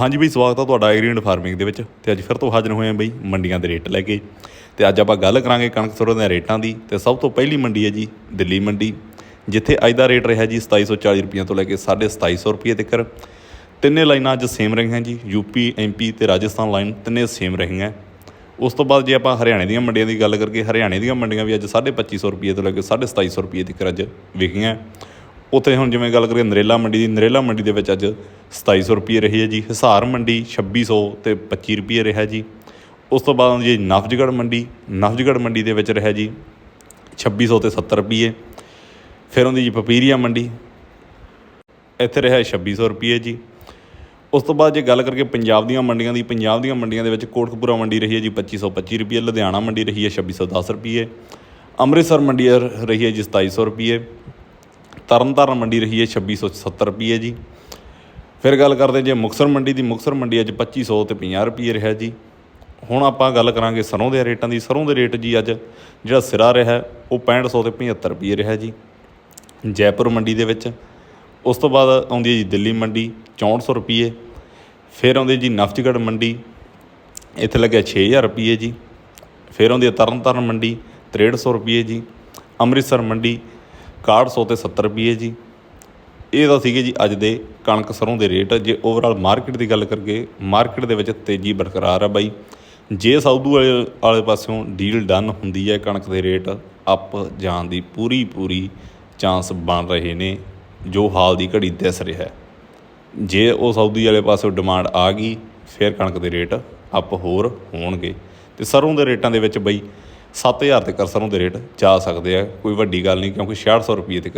ਹਾਂਜੀ ਬਈ, ਸਵਾਗਤ ਆ ਤੁਹਾਡਾ ਐਗਰੀਐਂਡ ਫਾਰਮਿੰਗ ਦੇ ਵਿੱਚ। ਤੇ ਅੱਜ ਫਿਰ ਤੋਂ ਹਾਜ਼ਰ ਹੋਏ ਆਂ ਬਈ ਮੰਡੀਆਂ ਦੇ ਰੇਟ ਲੈ ਕੇ। ਤੇ ਅੱਜ ਆਪਾਂ ਗੱਲ ਕਰਾਂਗੇ ਕਣਕ ਸਰੋਂ ਦੇ ਰੇਟਾਂ ਦੀ। ਤੇ ਸਭ ਤੋਂ ਪਹਿਲੀ ਮੰਡੀ ਹੈ ਜੀ, ਦਿੱਲੀ ਮੰਡੀ, ਜਿੱਥੇ ਅੱਜ ਦਾ ਰੇਟ ਰਿਹਾ ਜੀ 2740 ਰੁਪਈਆਂ ਤੋਂ ਲੈ ਕੇ 2750 ਰੁਪਏ ਤੱਕ। ਤਿੰਨੇ ਲਾਈਨਾਂ ਅੱਜ ਸੇਮ ਰਹੀਆਂ ਜੀ ਯੂਪੀ ਐਮਪੀ ਤੇ ਰਾਜਸਥਾਨ ਲਾਈਨ ਤਿੰਨੇ ਸੇਮ ਰਹੀਆਂ। ਉਸ ਤੋਂ ਬਾਅਦ ਜੇ ਆਪਾਂ ਹਰਿਆਣੇ ਦੀਆਂ ਮੰਡੀਆਂ ਦੀ ਗੱਲ ਕਰੀਏ, ਹਰਿਆਣੇ ਦੀਆਂ ਮੰਡੀਆਂ ਵੀ ਅੱਜ 2550 ਰੁਪਏ ਤੋਂ ਲੈ ਕੇ 2750 ਰੁਪਏ ਤੱਕ ਅੱਜ ਵਿਕੀਆਂ। ਉੱਥੇ ਹੁਣ ਜਿਵੇਂ ਗੱਲ ਕਰੀਏ ਨਰੇਲਾ ਮੰਡੀ ਦੀ, ਨਰੇਲਾ ਮੰਡੀ ਦੇ ਵਿੱਚ ਅੱਜ 2700 ਰੁਪਏ ਰਹੀ ਹੈ ਜੀ। ਹਿਸਾਰ ਮੰਡੀ 2600 ਤੇ 25 ਰੁਪਏ ਰਿਹਾ ਜੀ। ਉਸ ਤੋਂ ਬਾਅਦ ਆਉਂਦੀ ਜੀ ਨਫਜਗੜ ਮੰਡੀ ਨਫਜਗੜ ਮੰਡੀ ਦੇ ਵਿੱਚ ਰਿਹਾ ਜੀ 2600 ਤੇ 70 ਰੁਪਏ ਫਿਰ ਆਉਂਦੀ ਜੀ ਪਪੀਰੀਆ ਮੰਡੀ, ਇੱਥੇ ਰਿਹਾ 2600 ਰੁਪਏ ਜੀ। ਉਸ ਤੋਂ ਬਾਅਦ ਜੇ ਗੱਲ ਕਰਕੇ ਪੰਜਾਬ ਦੀਆਂ ਮੰਡੀਆਂ ਦੀ, ਪੰਜਾਬ ਦੀਆਂ ਮੰਡੀਆਂ ਦੇ ਵਿੱਚ ਕੋਟਕਪੂਰਾ ਮੰਡੀ ਰਹੀ ਹੈ ਜੀ 2525 ਰੁਪਏ ਲੁਧਿਆਣਾ ਮੰਡੀ ਰਹੀ ਹੈ 2610 ਰੁਪਏ ਅੰਮ੍ਰਿਤਸਰ ਮੰਡੀ ਰਹੀ ਹੈ ਜੀ 2700 ਰੁਪਏ ਤਰਨਤਾਰਨ ਮੰਡੀ ਰਹੀ ਹੈ 2670 ਰੁਪਏ ਜੀ। ਫਿਰ ਗੱਲ ਕਰਦੇ ਜੇ ਮੁਕਸਰ ਮੰਡੀ ਦੀ ਮੁਕਸਰ ਮੰਡੀ ਅੱਜ 2500 ਤੇ 50 ਰੁਪਏ ਰਿਹਾ ਜੀ। ਹੁਣ ਆਪਾਂ ਗੱਲ ਕਰਾਂਗੇ ਸਰੋਂ ਦੇ ਰੇਟਾਂ ਦੀ। ਸਰੋਂ ਦੇ ਰੇਟ ਜੀ ਅੱਜ ਜਿਹੜਾ ਸਿਰਾ ਰਿਹਾ, ਉਹ 6500 ਤੇ 75 ਰੁਪਏ ਰਿਹਾ ਜੀ। ਜੈਪੁਰ ਮੰਡੀ ਦੇ ਵਿੱਚ, ਉਸ ਤੋਂ ਬਾਅਦ ਆਉਂਦੀ ਹੈ ਜੀ ਦਿੱਲੀ ਮੰਡੀ 6400 ਰੁਪਏ ਫਿਰ ਆਉਂਦੀ ਜੀ ਨਫਤਗੜ ਮੰਡੀ, ਇੱਥੇ ਲੱਗਿਆ 6000 ਰੁਪਏ ਜੀ। ਫਿਰ ਆਉਂਦੀ ਹੈ ਤਰਨਤਾਰਨ ਮੰਡੀ 6300 ਰੁਪਏ ਜੀ। ਅੰਮ੍ਰਿਤਸਰ ਮੰਡੀ 6100 ਤੇ 70 ਰੁਪਏ ਜੀ। ਇਹ ਤਾਂ ਸੀਗੇ ਜੀ ਅੱਜ ਦੇ ਕਣਕ ਸਰੋਂ ਦੇ ਰੇਟ। ਜੇ ਓਵਰਆਲ ਮਾਰਕੀਟ ਦੀ ਗੱਲ ਕਰੀਏ ਮਾਰਕੀਟ ਦੇ ਵਿੱਚ ਤੇਜ਼ੀ ਬਰਕਰਾਰ ਆ ਬਾਈ। ਜੇ ਸਾਊਦੂ ਵਾਲੇ ਵਾਲੇ ਪਾਸਿਓਂ ਡੀਲ ਡਨ ਹੁੰਦੀ ਹੈ ਕਣਕ ਦੇ ਰੇਟ ਅਪ ਜਾਣ ਦੀ ਪੂਰੀ ਪੂਰੀ ਚਾਂਸ ਬਣ ਰਹੇ ਨੇ, ਜੋ ਹਾਲ ਦੀ ਘੜੀ ਦਿਸ ਰਿਹਾ ਹੈ। ਜੇ ਉਹ ਸਾਊਦੀ ਵਾਲੇ ਪਾਸੋਂ ਡਿਮਾਂਡ ਆ ਗਈ, ਫਿਰ ਕਣਕ ਦੇ ਰੇਟ ਅਪ ਹੋਰ ਹੋਣਗੇ। ਤੇ ਸਰੋਂ ਦੇ ਰੇਟਾਂ ਦੇ ਵਿੱਚ ਬਈ 7000 ਤੱਕ ਸਰੋਂ ਦੇ ਰੇਟ ਜਾ ਸਕਦੇ ਆ, ਕੋਈ ਵੱਡੀ ਗੱਲ ਨਹੀਂ, ਕਿਉਂਕਿ 6600 ਰੁਪਏ ਤੱਕ